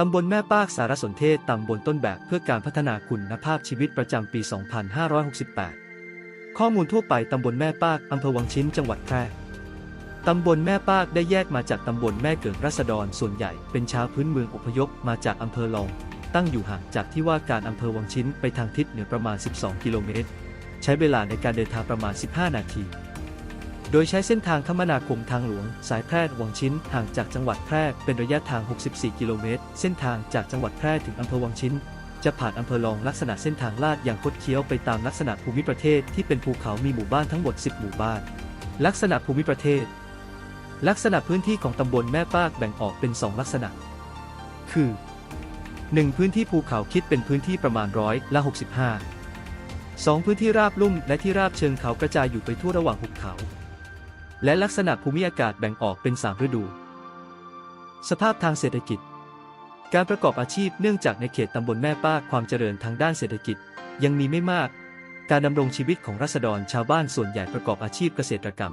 ตำบลแม่ปากสารสนเทศตำบลต้นแบบเพื่อการพัฒนาคุณภาพชีวิตประจำปี 2568 ข้อมูลทั่วไปตำบลแม่ปากอำเภอวังชิ้นจังหวัดแพร่ตำบลแม่ปากได้แยกมาจากตำบลแม่เกิดรัษฎรส่วนใหญ่เป็นชาวพื้นเมืองอพยพมาจากอำเภอลองตั้งอยู่ห่างจากที่ว่าการอำเภอวังชิ้นไปทางทิศเหนือประมาณ 12 กิโลเมตร ใช้เวลาในการเดินทางประมาณ 15 นาที โดยใช้เส้นทางคมนาคมทางหลวง สายแพร่วังชิ้นห่างจากจังหวัดแพร่เป็นระยะทาง 64 กิโลเมตร เส้นทางจากจังหวัดแพร่ถึงอำเภอวังชิ้น จะผ่านอำเภอลองลักษณะเส้นทางลาดอย่างคดเคี้ยวไปตามลักษณะภูมิประเทศที่เป็นภูเขามีหมู่บ้านทั้งหมด 10 หมู่บ้าน ลักษณะภูมิประเทศ ลักษณะพื้นที่ของตำบลแม่ปากแบ่งออกเป็น 2 ลักษณะ คือ 1. พื้นที่ภูเขาคิดเป็นพื้นที่ประมาณร้อยละ65 2. พื้นที่ราบลุ่มและที่ราบเชิงเขากระจายอยู่ไปทั่วระหว่างหุบเขา และลักษณะภูมิอากาศแบ่งออกเป็น 3 ฤดู สภาพทางเศรษฐกิจ การประกอบอาชีพเนื่องจากในเขตตำบลแม่ป้าความเจริญทางด้านเศรษฐกิจ ยังมีไม่มาก การดำรงชีวิตของรัษฎรชาวบ้านส่วนใหญ่ประกอบอาชีพเกษตรกรรม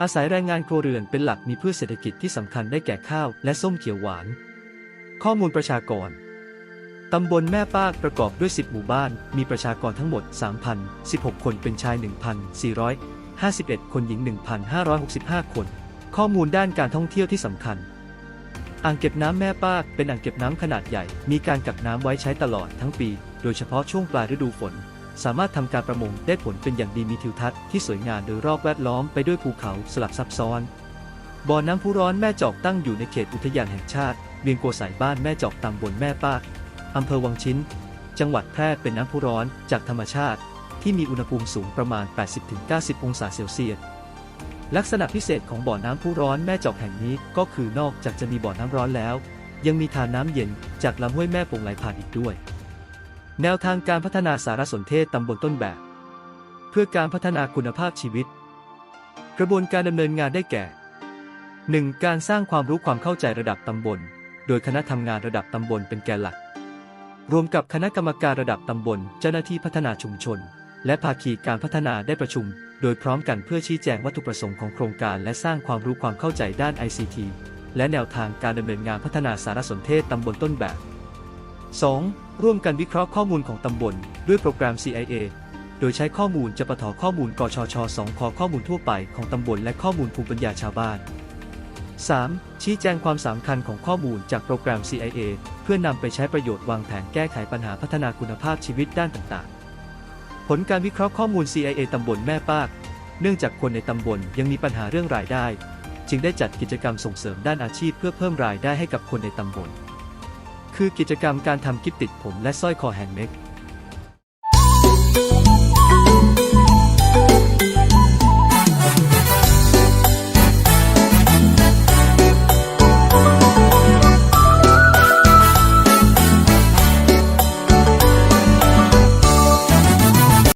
อาศัยแรงงานครัวเรือนเป็นหลักมีพืชเศรษฐกิจที่สำคัญได้แก่ข้าวและส้มเขียวหวาน ข้อมูลประชากรตำบลแม่ปากประกอบด้วย 10 หมู่บ้าน มีประชากรทั้งหมด 3,016 คนเป็นชาย 1,451 คนหญิง 1,565 คน ข้อมูลด้านการท่องเที่ยวที่สำคัญ อ่างเก็บน้ำแม่ป้าเป็นอ่างเก็บน้ำขนาดใหญ่ มีการกักน้ำไว้ใช้ตลอดทั้งปี โดยเฉพาะช่วงปลายฤดูฝน สามารถทำการประมงได้ผลเป็นอย่างดีมีทิวทัศน์ที่สวยงามโดยรอบแวดล้อมไปด้วยภูเขาสลับซับซ้อน บ่อน้ำพุร้อนแม่จอกตั้งอยู่ในเขตอุทยานแห่งชาติเวียงโกสายบ้านแม่จอกตำบลแม่ป้าอำเภอวังชิ้น จังหวัดแพร่เป็นน้ำพุร้อนจากธรรมชาติ ที่มีอุณหภูมิสูงประมาณ 80-90 องศาเซลเซียส ลักษณะพิเศษของบ่อน้ำพุร้อนแม่จอกแห่งนี้ก็คือนอกจากจะมีบ่อน้ำร้อนแล้ว ยังมีทานน้ำเย็นจากลำห้วยแม่ปงไหลผ่านอีกด้วย แนวทางการพัฒนาสารสนเทศตำบลต้นแบบ เพื่อการพัฒนาคุณภาพชีวิต กระบวนการดำเนินงานได้แก่ 1. การสร้างความรู้ความเข้าใจระดับตำบล โดยคณะทำงานระดับตำบลเป็นแกนหลัก รวมกับคณะกรรมการระดับตำบล เจ้าหน้าที่พัฒนาชุมชน และภาคีการพัฒนาได้ประชุม โดยพร้อมกันเพื่อชี้แจงวัตถุประสงค์ของโครงการและสร้างความรู้ความเข้าใจด้าน ICT และแนวทางการดำเนินงานพัฒนาสารสนเทศตำบลต้นแบบ 2. ร่วมกันวิเคราะห์ข้อมูลของตำบล ด้วยโปรแกรม CIA โดยใช้ข้อมูลจะปะทอข้อมูลกชช2คอข้อมูลทั่วไปของตำบลและข้อมูลภูมิปัญญาชาวบ้าน 3. ชี้แจงความสำคัญของข้อมูลจากโปรแกรม CIA เพื่อนำไปใช้ประโยชน์วางแผนแก้ไขปัญหาพัฒนาคุณภาพชีวิตด้านต่าง ผลการวิเคราะห์ข้อมูล CIA ตำบลแม่ปาก เนื่องจากคนในตำบลยังมีปัญหาเรื่องรายได้ จึงได้จัดกิจกรรมส่งเสริมด้านอาชีพเพื่อเพิ่มรายได้ให้กับคนในตำบล คือกิจกรรมการทำกิฟติดผมและสร้อยคอแฮนด์เมด